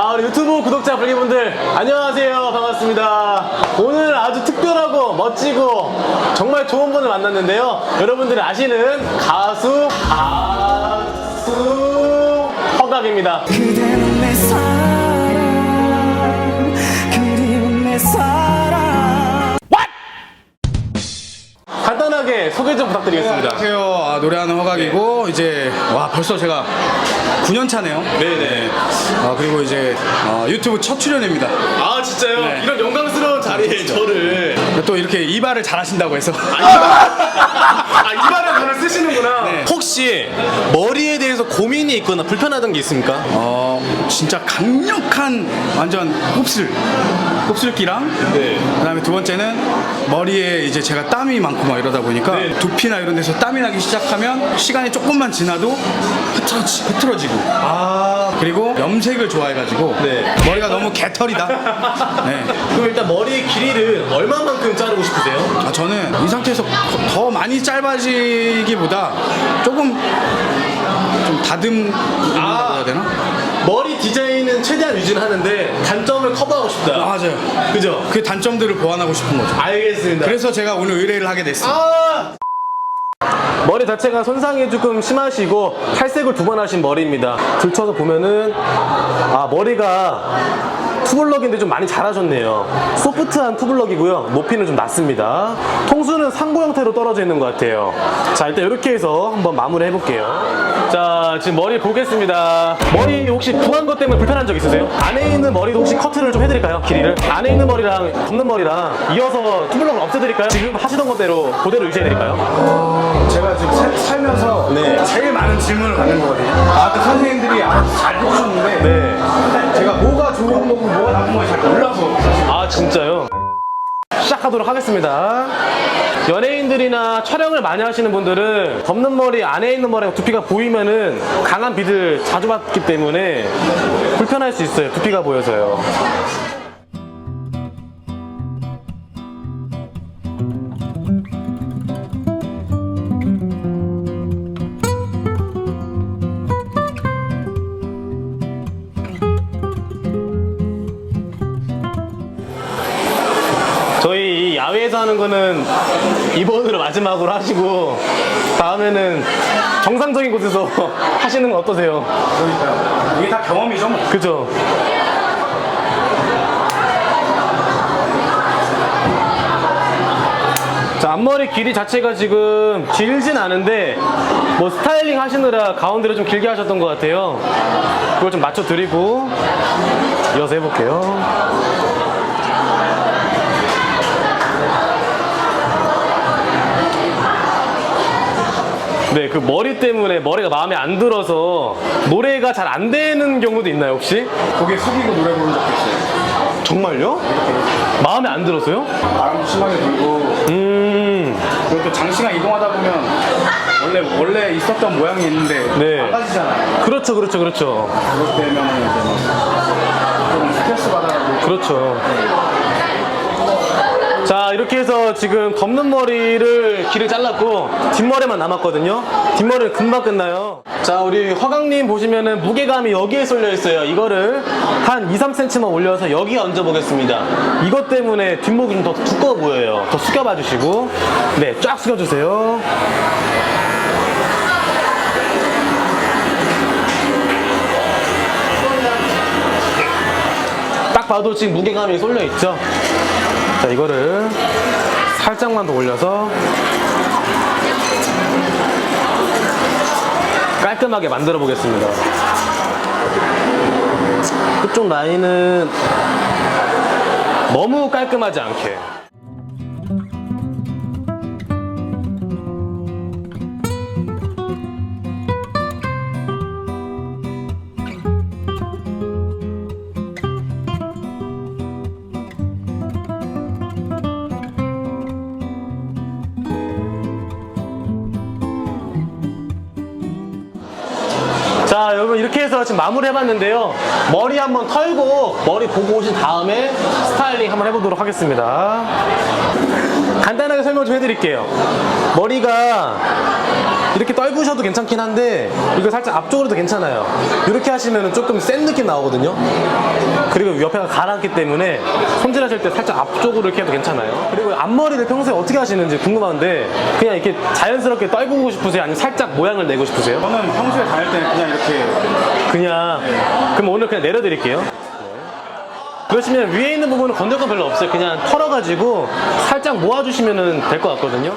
아, 우리 유튜브 구독자 불기분들 안녕하세요. 반갑습니다. 오늘 아주 특별하고 멋지고 정말 좋은 분을 만났는데요. 여러분들이 아시는 가수 가수 허각입니다. 간단하게 소개 좀 부탁드리겠습니다. 안녕하세요. 아, 노래하는 허각이고 이제 와 벌써 제가 9년 차네요. 네네. 아, 그리고 이제 어, 유튜브 첫 출연입니다. 아, 진짜요? 네. 이런 영광스러운 자리에 저를. 또 이렇게 이발을 잘 하신다고 해서 아, 이발을 저를 쓰시는구나. 네. 혹시 머리에 대해서 고민이 있거나 불편하던 게 있습니까? 어, 진짜 강력한 완전 곱슬 곱슬기랑 네. 그다음에 두 번째는 머리에 이제 제가 땀이 많고 막 이러다 보니까 네. 두피나 이런 데서 땀이 나기 시작하면 시간이 조금만 지나도 흐트러지, 흐트러지고 아, 그리고 염색을 좋아해가지고 네. 머리가 너무 개털이다. 네. 그럼 일단 머리 길이를 얼마만큼 자르고 싶으세요? 아, 저는 이 상태에서 더- 더 많이 짧아지기보다 조금 좀 다듬는다고 아. 해야 되나? 머리 디자인은 최대한 유지는 하는데 단점을 커버하고 싶다. 아, 맞아요. 그죠? 그 단점들을 보완하고 싶은 거죠. 알겠습니다. 그래서 제가 오늘 의뢰를 하게 됐어요. 아! 머리 자체가 손상이 조금 심하시고 탈색을 두 번 하신 머리입니다. 들쳐서 보면은 아 머리가 투블럭인데 좀 많이 자라셨네요. 소프트한 투블럭이고요. 높이는 좀 낮습니다. 통수는 상고 형태로 떨어져 있는 것 같아요. 자 일단 이렇게 해서 한번 마무리 해볼게요. 자 지금 머리 보겠습니다. 머리 혹시 부한 것 때문에 불편한 적 있으세요? 안에 있는 머리도 혹시 커트를 좀 해드릴까요? 길이를? 안에 있는 머리랑 없는 머리랑 이어서 투블럭을 없애드릴까요? 지금 하시던 것대로 그대로 유지해드릴까요? 제가 지금 살- 살면서 네. 제일 많은 질문을 받는 거거든요. 아까 선생님들이 아주 잘 해주셨는데 네. 제가 뭐가 나쁜 건지 잘 몰라서 아 진짜요? 시작하도록 하겠습니다. 연예인들이나 촬영을 많이 하시는 분들은 덮는 머리 안에 있는 머리가 두피가 보이면은 강한 빛을 자주 받기 때문에 불편할 수 있어요. 두피가 보여서요. 하는 거는 이번으로 마지막으로 하시고 다음에는 정상적인 곳에서 하시는 건 어떠세요? 그러니까요. 이게 다 경험이죠 뭐. 그죠? 자, 앞머리 길이 자체가 지금 길진 않은데 뭐 스타일링 하시느라 가운데를 좀 길게 하셨던 것 같아요. 그걸 좀 맞춰드리고 이어서 해볼게요. 네, 그 머리 때문에 머리가 마음에 안 들어서 노래가 잘 안 되는 경우도 있나요, 혹시? 고개 숙이고 노래 부른 적도 있어요. 정말요? 마음에 안 들어서요? 바람도 심하게 불고 음, 그리고 또 장시간 이동하다 보면 원래 원래 있었던 모양이 있는데 네. 망가지잖아요. 그렇죠, 그렇죠, 그렇죠. 그럴 때면은 이제 막 조금 스트레스 받아가지고 그렇죠. 자, 이렇게 해서 지금 덮는 머리를 길을 잘랐고 뒷머리만 남았거든요. 뒷머리는 금방 끝나요. 자, 우리 허강님 보시면은 무게감이 여기에 쏠려 있어요. 이거를 한 2, 3cm만 올려서 여기에 얹어 보겠습니다. 이것 때문에 뒷목이 좀 더 두꺼워 보여요. 더 숙여봐 주시고. 네, 쫙 숙여주세요. 딱 봐도 지금 무게감이 쏠려 있죠? 자, 이거를 살짝만 더 올려서 깔끔하게 만들어 보겠습니다. 끝쪽 라인은 너무 깔끔하지 않게. 자 여러분 이렇게 해서 지금 마무리 해봤는데요 머리 한번 털고 머리 보고 오신 다음에 스타일링 한번 해보도록 하겠습니다 간단하게 설명 좀 해드릴게요. 머리가 이렇게 떨구셔도 괜찮긴 한데 이거 살짝 앞쪽으로도 괜찮아요. 이렇게 하시면 조금 센 느낌 나오거든요. 그리고 옆에가 가라앉기 때문에 손질하실 때 살짝 앞쪽으로 이렇게 해도 괜찮아요. 그리고 앞머리를 평소에 어떻게 하시는지 궁금한데 그냥 이렇게 자연스럽게 떨구고 싶으세요? 아니면 살짝 모양을 내고 싶으세요? 저는 평소에 다닐 때는 그냥 이렇게 그냥 그럼 오늘 그냥 내려드릴게요. 그러시면 위에 있는 부분은 건들 건 별로 없어요. 그냥 털어가지고 살짝 모아주시면 될 것 같거든요.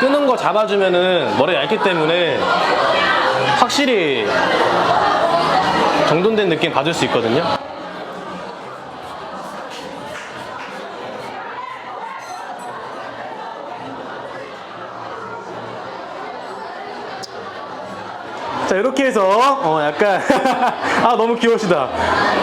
끄는 거 잡아주면은 머리가 얇기 때문에 확실히 정돈된 느낌 받을 수 있거든요. 이렇게 해서 어 약간 아 너무 귀여우시다.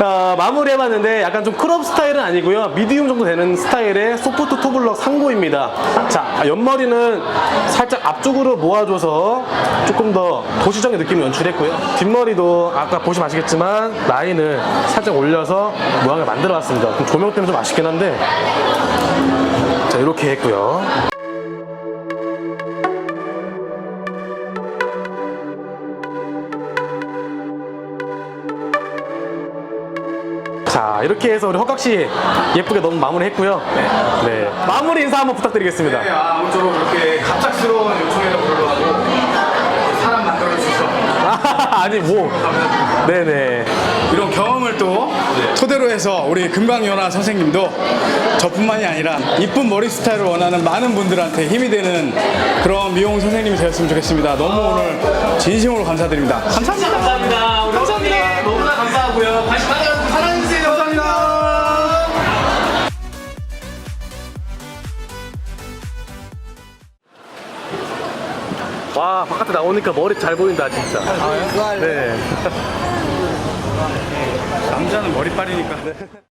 아, 마무리 해봤는데 약간 좀 크롭 스타일은 아니고요. 미디움 정도 되는 스타일의 소프트 투블럭 상고입니다. 자 옆머리는 살짝 앞쪽으로 모아줘서 조금 더 도시적인 느낌을 연출했고요. 뒷머리도 아까 보시면 아시겠지만 라인을 살짝 올려서 모양을 만들어 봤습니다. 좀 조명 때문에 좀 아쉽긴 한데. 자 이렇게 했고요 자 이렇게 해서 우리 헛각씨 예쁘게 너무 마무리했고요. 네. 마무리 인사 한번 부탁드리겠습니다. 아, 아무쪼록 이렇게 갑작스러운 요청에도 불구하고 사람 만들어 주셔서 아니 뭐. 네네. 이런 경험을 또 토대로 해서 우리 금강연화 선생님도 저뿐만이 아니라 이쁜 머리 스타일을 원하는 많은 분들한테 힘이 되는 그런 미용 선생님이 되었으면 좋겠습니다. 너무 오늘 진심으로 감사드립니다. 감사합니다. 나오니까 머리 잘 보인다 진짜. 네. 남자는 머리빨이니까.